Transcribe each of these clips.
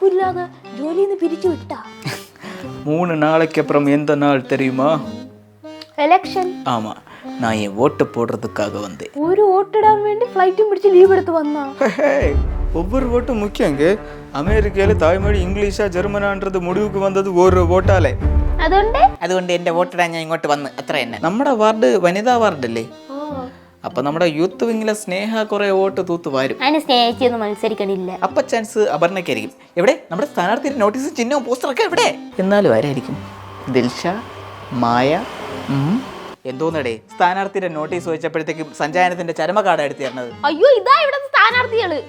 മുന്നറിയിപ്പില്ലാതെ ജോലിയിൽ നിന്ന് പിരിച്ചു വിട്ടാ மூணு நாளைக்கு அப்புறம் எந்த நாள் தெரியுமா എലക്ഷൻ ஆமா நான் என் ஓட்டு போடுறதுக்காக வந்தேன் ഒരു വോട്ടിടാൻ വേണ്ടി ഫ്ലൈറ്റും പിടിച്ച് ലീവ് എടുത്ത് വന്നാ ஒவ்வொரு ஓட்டும் முக்கியங்க அமெரிக்கால தாய்மொழி இங்கிலீஷா ஜெர்மனான்றது முடிவுக்கு வந்தது ஒரு ஓட்டாலே അതുകൊണ്ട് അതുകൊണ്ട് എൻ്റെ വോട്ടിടാൻ ഞാൻ ഇങ്ങോട്ട് വന്ന് അത്ര തന്നെ നമ്മുടെ വാർഡ് വനിതാ വാർഡല്ലേ അപ്പൊ നമ്മുടെ യൂത്ത് വിങ്ങിലെ സ്നേഹ കുറെ വോട്ട് തൂത്ത് വാരും. അതിനെ സ്നേഹിച്ചൊന്നും മത്സരിക്കണില്ല. അപ്പൊ ചാൻസ് അപർണയ്ക്കായിരിക്കും. എവിടെ? നമ്മുടെ സ്ഥാനാർത്ഥിയുടെ നോട്ടീസും ചിഹ്നവും പോസ്റ്ററൊക്കെ എവിടെ? എന്നാലും ആരായിരിക്കും? ദിൽഷ മായ. എന്തോന്നടേ സ്ഥാനാർത്ഥിയുടെ നോട്ടീസ് വെച്ചപ്പോഴത്തേക്കും സഞ്ചാരത്തിന്റെ ചരമകാട എടുത്തു തരണത്. അയ്യോ ഇതാ ഇവിടെ സ്ഥാനാർത്ഥികൾ.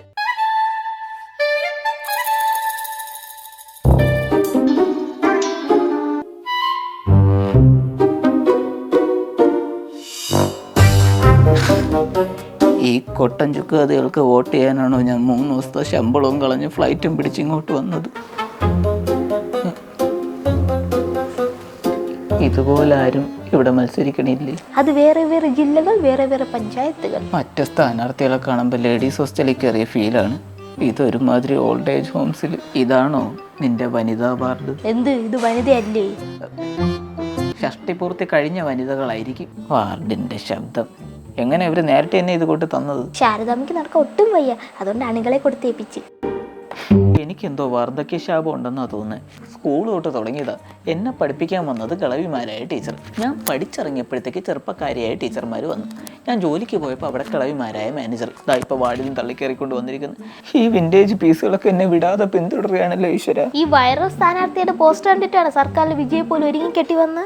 ഈ കൊട്ടൻ ചുക്കാതികൾക്ക് വോട്ട് ചെയ്യാനാണോ ഞാൻ മൂന്ന് ദിവസത്തെ ശമ്പളവും കളഞ്ഞ് ഫ്ലൈറ്റും പിടിച്ച് ഇങ്ങോട്ട് വന്നത്. ഇതുപോലെ ആരും ഇവിടെ മത്സരിക്കണില്ലേ? അത് വേറെ വേറെ ജില്ലകൾ വേറെ വേറെ പഞ്ചായത്തുകൾ. മറ്റു സ്ഥാനാർത്ഥികളെ കാണുമ്പോൾ ലേഡീസ് ഹോസ്റ്റലിൽ കയറിയ ഫീലാണ് ഇതൊരുമാതിരി ഓൾഡ് ഏജ് ഹോംസിൽ ഇതാണോ നിന്റെ വനിതാ വാർഡ്? എന്ത്? ഇത് വനിതയല്ലേ? ഷഷ്ടി പൂർത്തി കഴിഞ്ഞ വനിതകളായിരിക്കും വാർഡിന്റെ ശബ്ദം. എങ്ങനെ ഇവർ നേരത്തെ എന്നെ ഇത് കൊണ്ട് തന്നത്? ശാരദാമ്മയ്ക്ക് നടക്ക ഒട്ടും വയ്യ. അതുകൊണ്ട് അണികളെ കൊടുത്തേപ്പിച്ച് എനിക്കെന്തോ വാർദ്ധക്യ ശാപം ഉണ്ടെന്നാ തോന്നുന്നത് സ്കൂൾ തൊട്ട് തുടങ്ങിയതാ. എന്നെ പഠിപ്പിക്കാൻ വന്നത് കളവിമാരായ ടീച്ചർ. ഞാൻ പഠിച്ചിറങ്ങിയപ്പോഴത്തേക്ക് ചെറുപ്പക്കാരിയായ ടീച്ചർമാർ വന്നു. ഞാൻ ജോലിക്ക് പോയപ്പോൾ അവിടെ കളവിമാരായ മാനേജർ. ഇതാ ഇപ്പോൾ വാർഡിലും തള്ളിക്കയറിക്കൊണ്ട് വന്നിരിക്കുന്നു. ഈ വിന്റേജ് പീസുകളൊക്കെ എന്നെ വിടാതെ പിന്തുടരുകയാണല്ലോ ഈശ്വര. ഈ വൈറസ് സ്ഥാനാർത്ഥിയുടെ പോസ്റ്റ് കണ്ടിട്ടാണ് സർക്കാരിൽ വിജയ് പോലും ഒരുങ്ങി കെട്ടി വന്ന്?